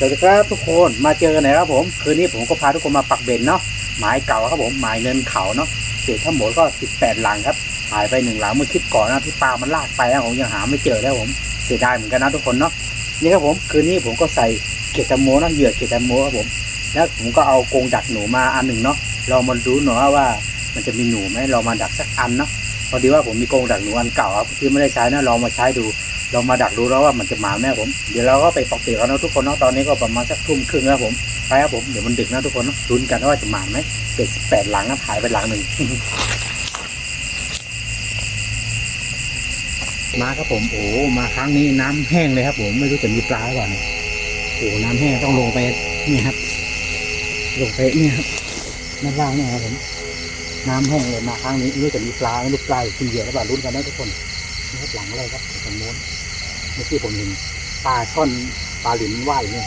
สวัสดีครับทุกคนมาเจอกันไหนครับผมคืนนี้ผมก็พาทุกคนมาปักเบ็ดเนาะหมายเก่าครับผมหมายเนินเขาเนาะเศษทั้งหมดก็ 18 หลังครับหายไปหนึ่งหลังเมื่อคลิปก่อนนะที่ปลามันลากไปนะผมยังหาไม่เจอแล้วผมเสียดายเหมือนกันนะทุกคนเนาะนี่ครับผมคืนนี้ผมก็ใส่เกตโมนะเหยื่อเกตโมครับผม แล้วผมก็เอากรงดักหนูมาอันหนึ่งเนาะเรามาดูหน่อยว่ามันจะมีหนูไหมเรามาดักสักอันเนาะพอดีว่าผมมีกรงดักหนูอันเก่าครับที่ไม่ได้ใช้นะลองมาใช้ดู เรามาดักดูแล้วว่ามันจะมาแม่ผม เดี๋ยวเราก็ไปปอกเปียกกันนะทุกคนเนาะตอนนี้ก็ประมาณสักทุ่มครึ่งแล้วผมไปครับผมเดี๋ยวมันดึกนะทุกคนเนาะลุ้นกันว่าจะมาไหมเป็ดแปดหลังนะหายไปหลังหนึ่งมาครับผมโอ้มาครั้งนี้น้ำแห้งเลยครับ ผมไม่รู้จะมีปลาหรือเปล่าเนี่ยโอ้น้ำแห้งต้องลงไปนี่ครับ ลงไปนี่ครับด้านล่างนี่ครับผมน้ำแห้งเลยมาครั้งนี้ไม่รู้จะมีปลาไม่รู้ปลาหรือกินเหยื่อหรือเปล่าลุ้นกันนะทุกคนนี่ครับหลังอะไรครับตรงโน้น มื่อกี้ผมเห็นปลาช่อนปลาหลินว่ายเนี่ย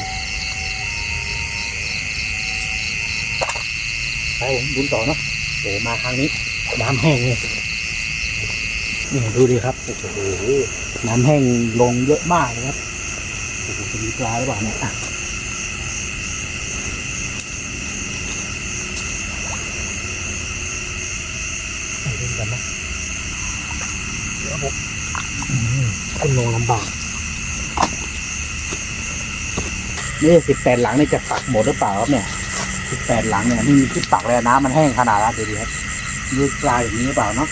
ไปผมดุนต่อเนาะโอ้มาครั้งนี้ น้ำแห้งเลยนี่ดูดิครับโอ้โหน้ำแห้งลงเยอะมากเลยครับโอ้โหจะมีปลาหรือเปล่าเนี่ยกันนะเดี๋ยวผมขึ้นลงลำบาก นี่สิบแปดหลังนี่จะปักหมดหรือเปล่าครับเนี่ยสิบแปดหลังเนี่ยนี่มีที่ปักเลยน้ำมันแห้งขนาดนั้นดูดิครับดูปลาอย่างนี้หรือเปล่าเนาะ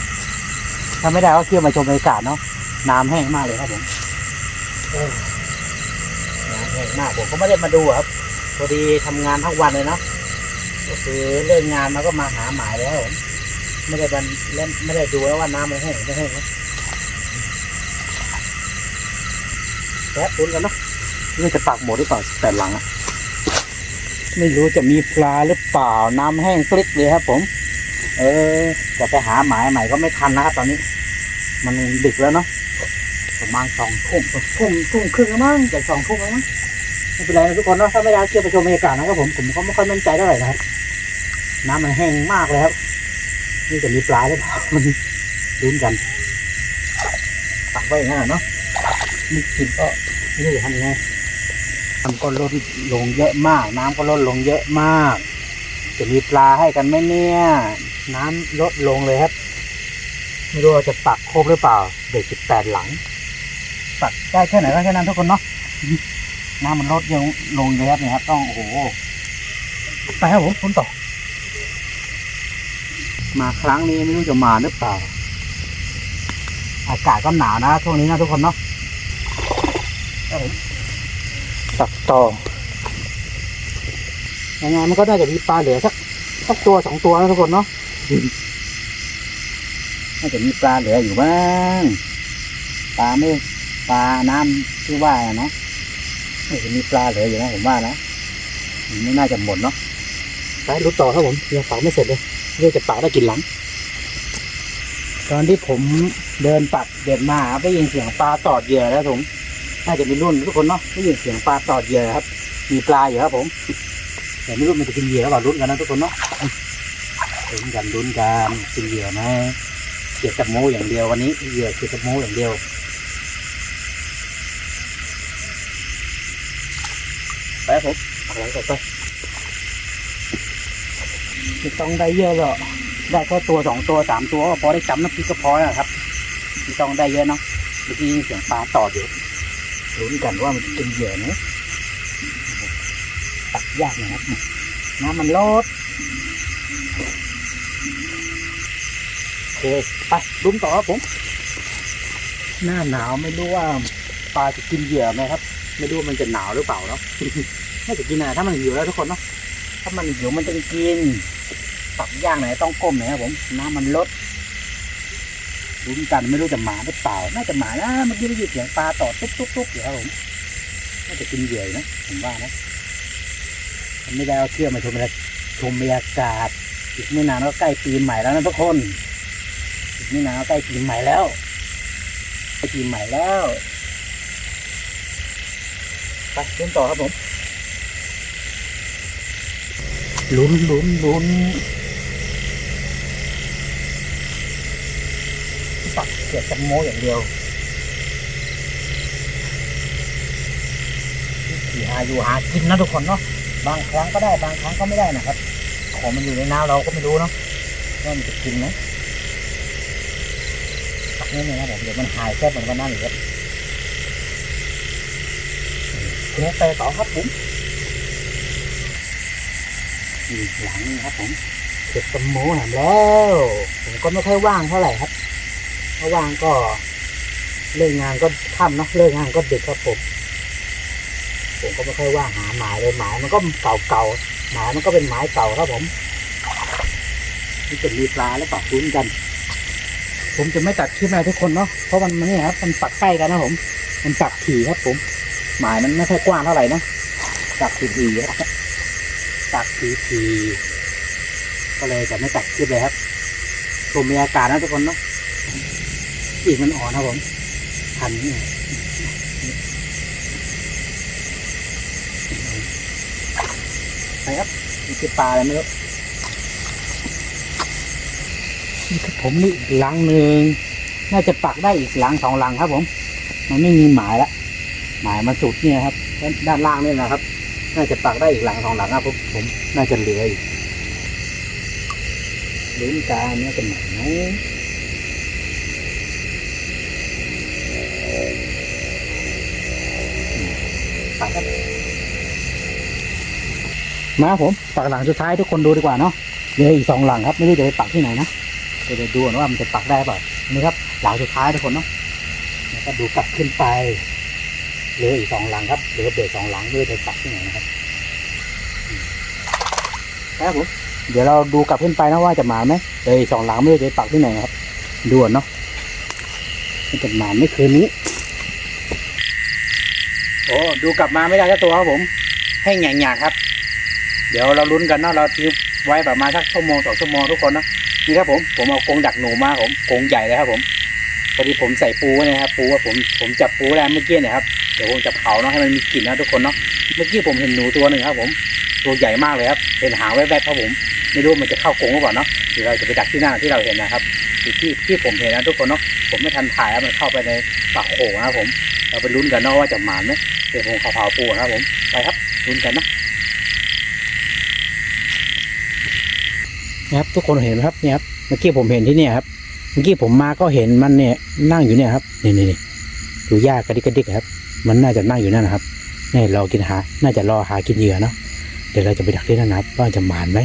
ถ้าไม่ได้ก็เที่ยวมาชมบรรยากาศเนาะน้ำแห้งมากเลยครับผมน้ำแห้งมากผมก็ไม่ได้มาดูครับพอดีทำงานทั้งวันเลยเนาะก็คือเลิกงานมาก็มาหาหมายแล้วผมไม่ได้บันเล่นไม่ได้ดูแล้วว่าน้ำมันแห้งไม่แห้งนะแป๊บตุนกันเนาะ รู้จะปักหมดหรือเปล่าแต่หลังอะไม่รู้จะมีปลาหรือเปล่าน้ำแห้งกลิกเลยครับ ผม เออจะไปหาหมายใหม่ก็ไม่ทันนะครับตอนนี้ มันดึกแล้วเนาะประมาณสองทุ่มทุ่มทุ่มครึ่งแล้วมั้งจากสองทุ่มแล้วมั้งไม่เป็นไรนะทุกคนเนาะถ้าไม่ได้เที่ยวไปชมบรรยากาศนะครับ ผมผมก็ไม่ค่อยมั่นใจเท่าไหร่นะครับ น้ำมันแห้งมากเลยครับนี่จะมีปลาหรือเปล่ามันลุ้นกันปักไว้อย่างนั้นอเนาะมีกินก็ไม่รู้จะทำยังไง น้ำก็ลดลงเยอะมาก น้ำก็ลดลงเยอะมาก จะมีปลาให้กันไหมเนี่ย น้ำลดลงเลยครับ ไม่รู้ว่าจะปักครบหรือเปล่า เด็กสิบแปดหลัง ปักได้แค่ไหนก็แค่นั้นทุกคนเนาะน้ำมันลดยังลงเลยครับเนี่ยครับ ต้องโอ้โหไปครับผมคุณต่อมาครั้งนี้ไม่รู้จะมาหรือเปล่า อากาศก็หนาวนะช่วงนี้นะทุกคนเนาะครับผม ตักต่อยังไงมันก็น่าจะมีปลาเหลือสักสักตัวสองตัวนะทุกคนเนาะน่าจะมีปลาเหลืออยู่บ้างปลาไม่ปลาน้ำที่ว่าน่ะเนาะน่าจะมีปลาเหลืออยู่นะผมว่านะไม่น่าจะหมดเนาะไปรู้ต่อครับผมยังปักไม่เสร็จเลยเรื่องจะปักได้กี่หลัง ตอนที่ผมเดินปักเด็ดมาได้ยินเสียงปลาตอดเหยื่อแล้วผม น่าจะมีรุ่นทุกคนเนาะได้ยินเสียงปลาตอดเหยื่อครับ มีปลาอยู่ครับผม แต่ไม่รู้มันจะกินเหยื่อหรือเปล่าลุ้นกันนะทุกคนเนาะลุ้นกันลุ้นกันกินเหยื่อไหมเกี่ยวกับโมอย่างเดียววันนี้เหยื่อเกี่ยวกับโมอย่างเดียวไปครับผมเอาหลังต่อไปไม่ต้องได้เยอะหรอกได้แค่ตัวสองตัวสามตัวก็พอได้จำน้ำพริกก็พอแล้วครับไม่ต้องได้เยอะเนาะเมื่อกี้ยินเสียงปลาตอดอยู่ ลุ้นกันว่ามันจะกินเหยื่อไหมตักยากนะครับน้ำมันลดโอเคไปลุ้นต่อครับผม หน้าหนาวไม่รู้ว่าปลาจะกินเหยื่อไหมครับ ไม่รู้ว่ามันจะหนาวหรือเปล่าเนาะน่าจะกินนะถ้ามันหิวแล้วทุกคนเนาะถ้ามันหิวมันจะกินตักย่างไหนต้องก้มไหนครับผม น้ำมันลด ลุ้นกันไม่รู้จะหมาหรือเปล่า น่าจะหมานะเมื่อกี้ได้ยินเสียงปลาต่อตุ๊บตุ๊บตุ๊บอยู่ครับผมน่าจะกินเหยื่อนะผมว่านะไม่ได้เอาเที่ยวมาชมบรรยากชมบรรยากาศอีกไม่นานก็ใกล้ปีใหม่แล้วนะทุกคนอีกไม่นานก็ใกล้ปีใหม่แล้วใกล้ปีใหม่แล้วไปลุ้นต่อครับผมลุ้นลุ้นลุ้น ปัก เกียดจังโมอย่างเดียวเสียงหาอยู่หากินนะทุกคนเนาะบางครั้งก็ได้บางครั้งก็ไม่ได้นะครับ ของมันอยู่ในน้ำเราก็ไม่รู้เนาะว่ามันจะกินไหมตักนี่นี่ยนะผมเดี๋ยวมันหายแค่เหมือนวันนั้นหรือครับคุณไปต่อครับผมหลังนี่ครับผมเก็บสมโมแหมแล้ว ผมก็ไม่ค่อยว่างเท่าไหร่ครับ ถ้าว่างก็เลิกงานก็ค่ำเนาะเลิกงานก็ดึกครับผมผมก็ไม่ค่อยว่างหาหมายเลยหมายมันก็เก่าๆหมายมันก็เป็นหมายเก่าครับผมนี่จะมีปลาหรือเปล่าลุ้นกัน ผมจะไม่ตัดคลิปอะไรทุกคนเนาะเพราะมันมันนี่ครับมันปักใกล้กันนะผม มันปักถี่ครับ ผม หมายมันไม่ค่อยกว้างเท่าไหร่นะปักถี่ๆครับปักถี่ๆก็เลยจะไม่ตัดคลิปเลยครับชมบรรยากาศนะทุกคนเนาะ อีกมันอ่อนนะผมพันนี่ไปครับนี่คือปลาอะไรไม่รู้นี่ครับผมนี่หลังหนึ่งน่าจะปักได้อีกหลังสองหลังครับ ผม มันไม่มีหมายละหมายมันสุดเนี่ยครับด้านล่างนี่นะครับ น่าจะปักได้อีกหลังสองหลังครับผมผมน่าจะเหลืออีกลุ้นการเนี่ยเป็นไหนไหมปักครับ มาครับผมปักหลังสุดท้ายทุกคนดูดีกว่าเนาะเหลืออีกสองหลังครับ ไม่รู้จะไปปักที่ไหนนะเดี๋ยวดูก่อนว่ามันจะปักได้เปล่านี่ครับ หลังสุดท้ายทุกคนเนาะแล้วก็ดูกลับขึ้นไปเหลืออีกสองหลังครับเหลือเบรกสองหลังไม่รู้จะปักที่ไหนนะครับครับผมเดี๋ยวเราดูกลับขึ้นไปนะว่าจะหมาไหมเหลืออีกสองหลังไม่รู้จะไปปักที่ไหนครับดูก่อนเนาะมันจะหมาไม่คืนนี้โอ้ดูกลับมาไม่ได้สักตัวครับผม ให้แง่งๆครับ เดี๋ยวเราลุ้นกันเนาะเราทิ้งไว้ประมาณสักชั่วโมงสองชั่วโมงทุกคนเนาะนี่ครับผมผมเอากรงดักหนูมาผมกรงใหญ่เลยครับผมพอดีผมใส่ปูนะครับปูว่าผมผมจับปูแรงเมื่อกี้เนี่ยครับเดี๋ยวผมจะเผาเนาะให้มันมีกลิ่นนะทุกคนเนาะเมื่อกี้ผมเห็นหนูตัวหนึ่งครับ ผมตัวใหญ่มากเลยครับเห็นหางแวบๆครับผมไม่รู้มันจะเข้ากรงหรือเปล่าเนาะเดี๋ยวเราจะไปดักที่หน้าที่เราเห็นนะครับที่ที่ผมเห็นนะทุกคนเนาะผมไม่ทันถ่ายแล้วมันเข้าไปในปากโขงนะครับผม เราไปลุ้นกันเนาะว่าจะหมานไหมเดี๋ยวผมขอเผาปูนะครับผมไปครับลุ้นกันนะ นะครับ ทุกคนเห็นไหมครับเนี่ยครับเมื่อกี้ผมเห็นที่เนี่ยครับ เมื่อกี้ผมมาก็เห็นมันเนี่ยนั่งอยู่เนี่ยครับนี่นี่นี่ดูหญ้ากระดิกกระดิกครับ มันน่าจะนั่งอยู่นั่นนะครับนี่รอกินหา น่าจะรอหากินเหยื่อเนาะเดี๋ยวเราจะไปดักที่นั่นนะครับว่าจะหมานไหม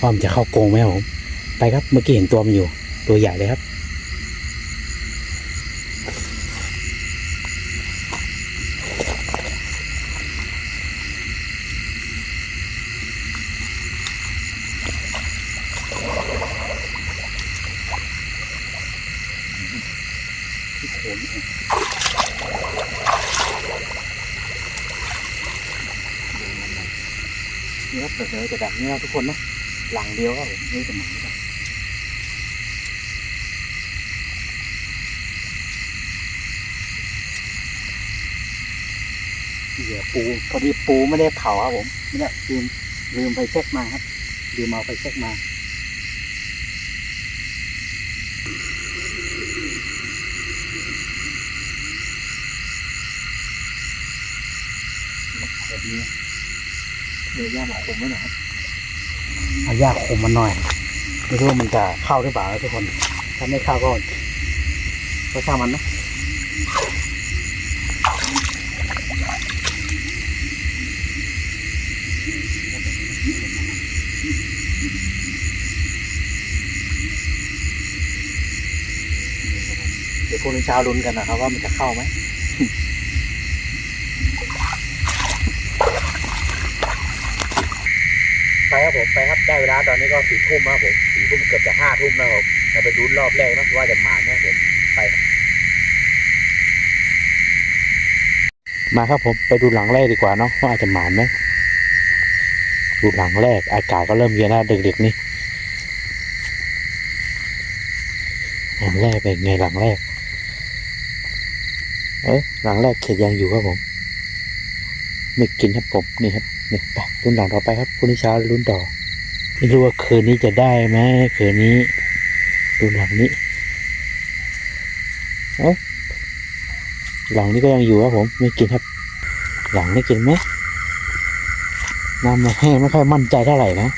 ว่ามันจะเข้าโกงไหมครับผมไปครับเมื่อกี้เห็นตัวมันอยู่ ตัวใหญ่เลยครับ ที่โขนนี่ครับเปิดเลยจะดัก นี่นะทุกคนนะหลังเดียวครับผมนี่จะหมันครับเหยื่อปูพอดีปูไม่ได้เผาครับผมไม่ได้ลืมลืมไปเช็คมาครับลืมเอาไปเช็คมาแบบนี้เดี๋ยวย่าหมาคมไว้หน่อยครับ เอายาคมมันหน่อยไม่รู้ว่ามันจะเข้าหรือเปล่าทุกคน ถ้าไม่เข้าก็ก็ช่างมันนะเดี๋ยวพรุ่งนี้เช้าลุ้นกันนะครับว่ามันจะเข้าไหม ไปครับผมไปครับได้เวลาตอนนี้ก็สี่ทุ่มแล้วผมสี่ทุ่มเกือบจะห้าทุ่มแล้วผมเราไปดูรอบแรกนะว่าจะหมาไหมผมไปมาครับผมไปดูหลังแรกดีกว่าเนาะว่าจจะหมาไหมดูหลังแรก อากาศก็เริ่มเย็นแล้วดึกๆนี่หลังแรกเป็นไงหลังแรก เอ้ยหลังแรกเขียยังอยู่ครับผม ไม่กินครับผมนี่ครับ นี่ไปรุ่นหลังต่อไปครับพรุ่งนี้เช้ารุ่นต่อไม่รู้ว่าคืนนี้จะได้ไหมคืนนี้รุ่นหลังนี้เอ้าหลังนี้ก็ยังอยู่ครับผมไม่กินครับ หลังนี้กินไหมน้ำมันแห้งไม่ค่อยมั่นใจเท่าไหร่นะ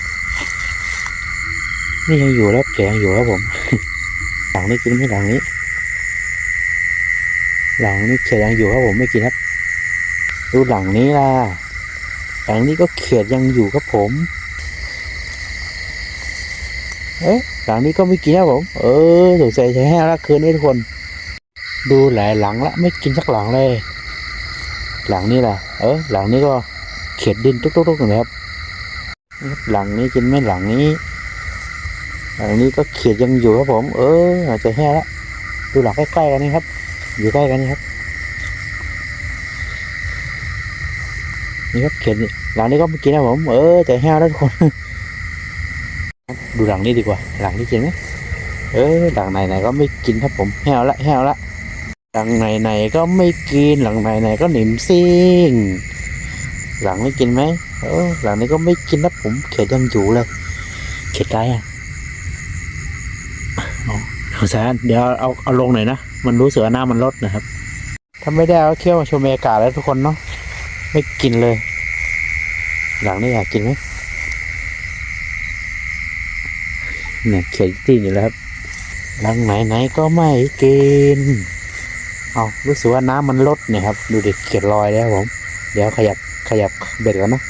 นี่ยังอยู่แล้วแกยังอยู่ครับผม หลังนี้กินไหม่หลังนี้ หลังนี้เขียดยังอยู่ครับผมไม่กินครับ ดูหลังนี้ล่ะ หลังนี้ก็เขียดยังอยู่ครับผม เอ๊ะหลังนี้ก็ไม่กินครับผม เออสงสัยใช้แห้งละคืนนี้ทุกคน ดูหลายหลังละไม่กินสักหลังเลย หลังนี้ล่ะ เออ หลังนี้ก็เขียดดินตุ๊กๆๆเลยครับ หลังนี้กินไม่หลังนี้ หลังนี้ก็เขียดยังอยู่ครับผม เอออาจจะแห้งละดูหลังใกล้ๆกันนี่ครับ อยู่ใกล้กันนี่ครับ นี่ครับเขียนหลังนี้ก็ไม่กินนะผมเออใจแห้งแล้วทุกคน ดูหลังนี้ดีกว่า หลังนี้กินไหมเออหลังไหนๆก็ไม่กินครับผมแห้วละแห้วละหลังไหนๆก็ไม่กินหลังไหนๆก็หนิมซิ่งหลังนี้กินไหมเออหลังนี้ก็ไม่กินนะผมเขียดยังอยู่เลยเขียดได้อะอ๋อสงสารเดี๋ยวเอาเอาลงหน่อยนะมันรู้สึกว่าหน้ามันลดนะครับถ้าไม่ได้เอาเคี่ยวมาชมบรรยากาศแล้วทุกคนเนาะ ไม่กินเลย หลังนี้อยากกินไหมเนี่ยเขียนที่อยู่แล้วครับหลังไหนไหนๆก็ไม่กินเอารู้สึกว่าน้ำมันลดเนี่ยครับ ดูดิเขียนรอยแล้วผม เดี๋ยวขยับขยับเบ็ดกันเนะ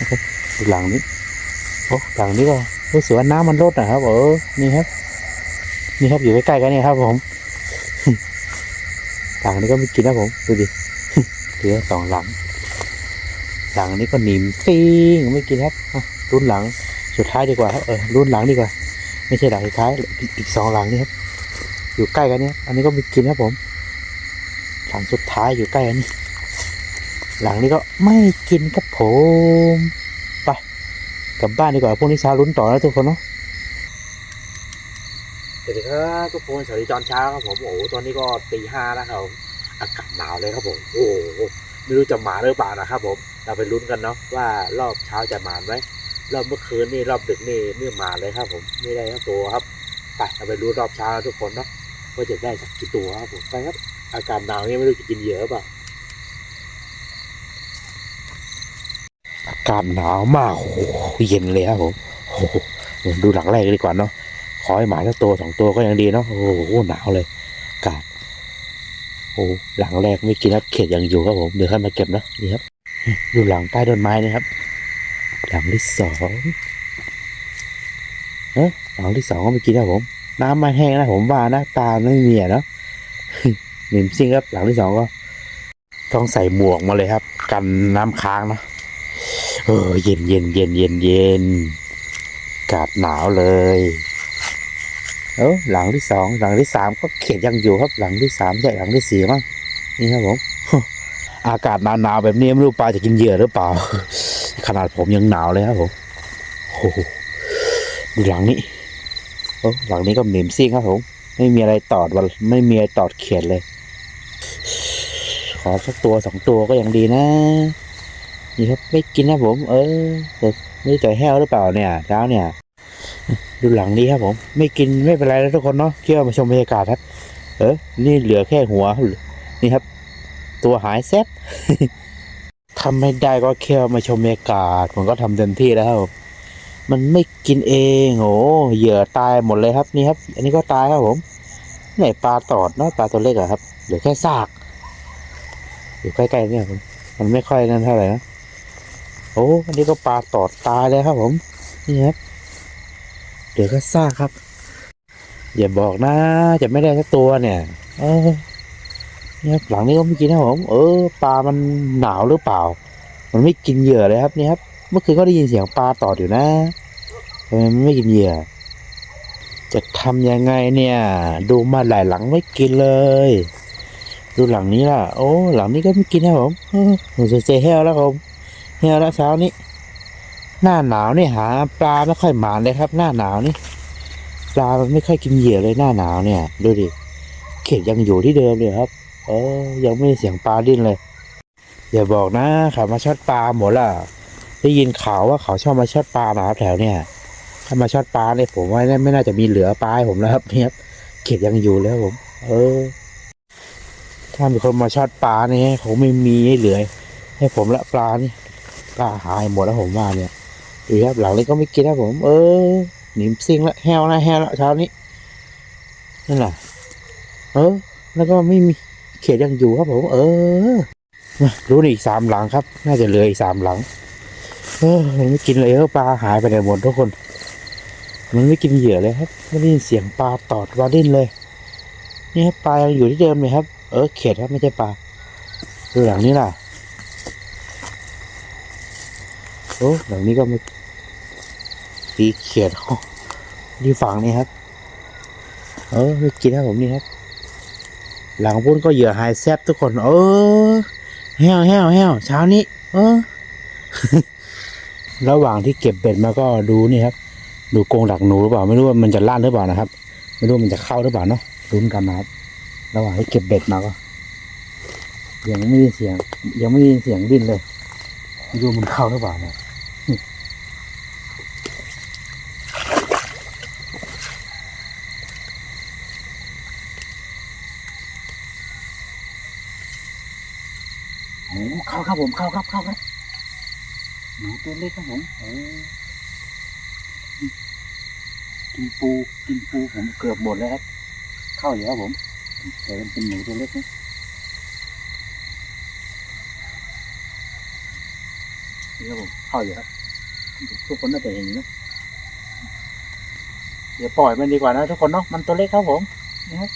นะดูหลังนี้โอ้หลังนี้ก็รู้สึกว่าน้ำมันลดนะครับเออนี่ครับ นี่ครับอยู่ใกล้ๆกันเนี่ยครับผม หลังนี้ก็ไม่กินนะผมดูดิเหลือสองหลัง หลังนี้ก็หนิมซิงไม่กินครับรุ่นหลังสุดท้ายดีกว่าครับเออรุ่นหลังดีกว่า ไม่ใช่หลังสุดท้ายอีกอีกสองหลังนี่ครับอยู่ใกล้กันเนี่ยอันนี้ก็ไม่กินครับผมหลังสุดท้ายอยู่ใกล้กันนี่หลังนี้ก็ไม่กินครับผมไปกลับบ้านดีกว่าพรุ่งนี้เช้าลุ้นต่อแล้วทุกคนเนาะ สวัสดีครับทุกคนสวัสดีตอนเช้าครับผมโอ้ตอนนี้ก็ตีห้าแล้วครับผมอากาศหนาวเลยครับผมโอ้ไม่รู้จะมาหรือเปล่านะครับผมเราไปลุ้นกันเนาะว่ารอบเช้าจะมาไหมรอบเมื่อคืนนี่รอบดึกนี่ไม่มาเลยครับผมไม่ได้ทั้งตัวครับไปเราไปลุ้นรอบเช้าทุกคนเนาะว่าจะได้สักกี่ตัวครับผมไปครับ อากาศหนาวนี่ไม่รู้จะกินเยอะเปล่าอากาศหนาวมากโอ้เย็นเลยครับผมโอ้ดูหลังแรกดีกว่าเนาะ ขอให้หมาสักตัวสองตัวก็ยังดีเนาะ โอ้โหหนาวเลยกาศโอ้หลังแรกไม่กินครับ เขียดยังอยู่ครับผม เดี๋ยวค่อยมาเก็บเนาะนี่ครับ ดูหลังใต้ต้นไม้นะครับ หลังที่สองเออหลังที่สองก็ไม่กินครับผม น้ำไม่แห้งนะผมว่านะตาไม่มีอะเนาะหนิมซิ่งครับ หลังที่สองก็ต้องใส่หมวกมาเลยครับ กันน้ำค้างนะเออเย็นเย็นเย็นเย็นเย็นกาศหนาวเลย เออหลังที่สองหลังที่สามก็เขียนยังอยู่ครับ หลังที่สามใช่หลังที่สี่มั้งนี่ครับผมอากาศหนาวๆแบบนี้ไม่รู้ปลาจะกินเหยื่อหรือเปล่า ขนาดผมยังหนาวเลยครับผมโอ้โหดูหลังนี้โอ้หลังนี้ก็เหนิมซิ่งครับผมไม่มีอะไรตอดวันไม่มีอะไรตอดเขียนเลย ขอสักตัวสองตัวก็ยังดีนะนี่ครับไม่กินนะผม เออไม่ใจแห้วหรือเปล่าเนี่ยเช้าเนี่ย ดูหลังนี้ครับผม ไม่กินไม่เป็นไรแล้วทุกคนเนาะเที่ยวมาชมบรรยากาศครับ เออนี่เหลือแค่หัว นี่ครับ ตัวหายแซ่บทำไม่ได้ก็แค่มาชมบรรยากาศผมก็ทำเต็มที่แล้วครับมมันไม่กินเองโอ้เหยื่อตายหมดเลยครับนี่ครับ อันนี้ก็ตายครับผมไหนปลาตอดเนาะปลาตัวเล็กอะครับเหลือแค่ซากอยู่ใกล้ๆเนี่ยผมมันไม่ค่อยนั่นเท่าไหร่นะโอ้อันนี้ก็ปลาตอดตายเลยครับผมนี่ครับ เหลือแค่ซากครับ อย่าบอกนะ จะไม่ได้สักตัวเนี่ย เออเนี่ยครับหลังนี้ก็ไม่กินนะผม เออปลามันหนาวหรือเปล่า มันไม่กินเหยื่อเลยครับนี่ครับ เมื่อคืนก็ได้ยินเสียงปลาตอดอยู่นะทำไมมันไม่กินเหยื่อ จะทำยังไงเนี่ย ดูมาหลายหลังไม่กินเลย ดูหลังนี้ล่ะ โอ้ หลังนี้ก็ไม่กินนะผมเออผมจะเซแห้วแล้วผมแห้วแล้วเช้านี้ หน้าหนาวนี่หา ปลาไม่ค่อยหมานเลยครับ หน้าหนาวนี่ปลามันไม่ค่อยกินเหยื่อเลยหน้าหนาวเนี่ย ดูดิเข็ดยังอยู่ที่เดิมเลยครับเออยังไม่ได้เสียงปลาดิ้นเลย อย่าบอกนะเขามาช็อตปลาหมดละได้ยินข่าวว่าเขาชอบมาช็อตปลานะครับแถวเนี่ยถ้ามาช็อตปลาเนี่ยผมว่าไม่น่าจะมีเหลือปลาผมแล้วครับเนี่ยเข็ดยังอยู่แล้วผม เออ ถ้ามีคนมาช็อตปลาเนี่ยคงไม่มีให้เหลือใให้ผมละปลานี่ปลาหายหมดแล้วผมว่าเนี่ย ดูครับหลังนี้ก็ไม่กินนะผม เออหนิมซิงละแห้วละแห้วละเช้านี้นั่นแหละเออ แล้วก็ไม่มีเขตยังอยู่ครับผม เออมารู้นี่อีกสามหลังครับ น่าจะเหลืออีกสามหลัง เออมันไม่กินเลยเออปลาหายไปไหนหมดทุกคน มันไม่กินเหยื่อเลยครับไม่ได้ยินเสียงปลาตอดปลาดิ้นเลย นี่ครับปลายังอยู่ที่เดิมเลยครับ เออเขียดครับไม่ใช่ปลาดูหลังนี้ล่ะ โอ้หลังนี้ก็ไม่ตีเขียดเขาที่ฝั่งนี้ครับ เออไม่กินครับผมนี่ครับ หลังพุ่นก็เหยื่อหายแซบทุกคน เออแห้วแห้วแห้วเช้านี้ เออ ระหว่างที่เก็บเบ็ดมาก็ดูนี่ครับ ดูกรงดักหนูหรือเปล่า ไม่รู้ว่ามันจะลั่นหรือเปล่านะครับ ไม่รู้ว่ามันจะเข้าหรือเปล่าเนาะลุ้นกันนะครับ ระหว่างที่เก็บเบ็ดมาก็ยังไม่ได้เสียง ยังไม่ได้เสียงดิ้นเลยไม่รู้มันเข้าหรือเปล่านะ ครับผมเข้าครับเข้าครับหนูตัวเล็กครับผมโอ้กินปูกินปูผมเกือบหมดแล้วครับ เข้าอยู่ครับผมแต่มันเป็นหนูตัวเล็กนะนี่ครับผมเข้าอยู่ครับทุกคนน่าจะเห็นนะเดี๋ยวปล่อยมันดีกว่านะทุกคนเนาะมันตัวเล็กครับผมนะครับ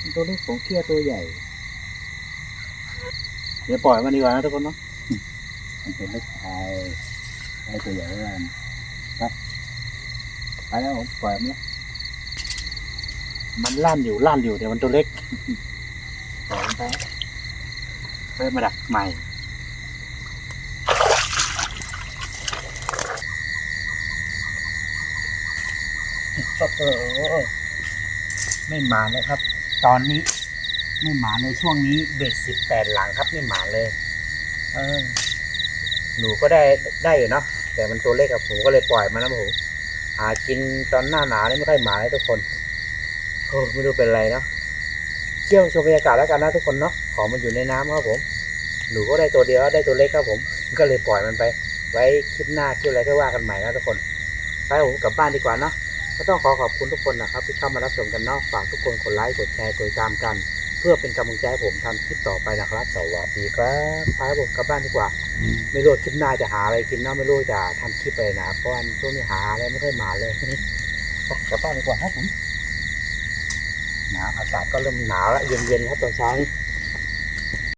มันตัวเล็กผมเครียดตัวใหญ่ เดี๋ยวปล่อยมันดีกว่านะทุกคนเนาะมันตัวเล็กไปไปตัวใหญ่แล้วกันครับไปแล้วผมปล่อยมันแล้วมันลั่นอยู่ลั่นอยู่เดี๋ยวมันตัวเล็กปล่อยมันไปเพิ่มมาดักใหม่โอ้โหไม่หมาเลยครับ ตอนนี้ ไม่หมาในช่วงนี้เบ็ดสิบแปดหลังครับไม่หมาเลย เออ หนูก็ได้ได้อยู่เนาะแต่มันตัวเล็กกับผมก็เลยปล่อยมันนะผมหากินตอนหน้าหนาวนี่ไม่ค่อยหมาเลยทุกคนโอ้ไม่รู้เป็นไรเนาะเที่ยวชมบรรยากาศแล้วกันนะทุกคนเนาะของมันอยู่ในน้ำครับผม หนูก็ได้ตัวเดียวได้ตัวเล็กครับผม ก็เลยปล่อยมันไป ไว้คลิปหน้าคลิปอะไรก็ว่ากันใหม่นะทุกคนไปผมกลับบ้านดีกว่าเนาะก็ต้องขอขอบคุณทุกคนนะครับที่เข้ามารับชมกันเนาะฝากทุกคนกดไลค์กดแชร์กดติดตามกัน เพื่อเป็นกำลังใจให้ผมทำคลิปต่อไปนะครับ สวัสดีครับไปครับผมกลับบ้านดีกว่า ไม่รู้ว่าคลิปหน้าจะหาอะไรกินเนาะไม่รู้จะทำคลิปอะไรนะครับเพราะว่าช่วงนี้หาอะไรไม่ค่อยมาเลยไปกลับบ้านดีกว่าครับผมหนาวอากาศก็เริ่มหนาวแล้วเย็นๆครับตอนเช้านี้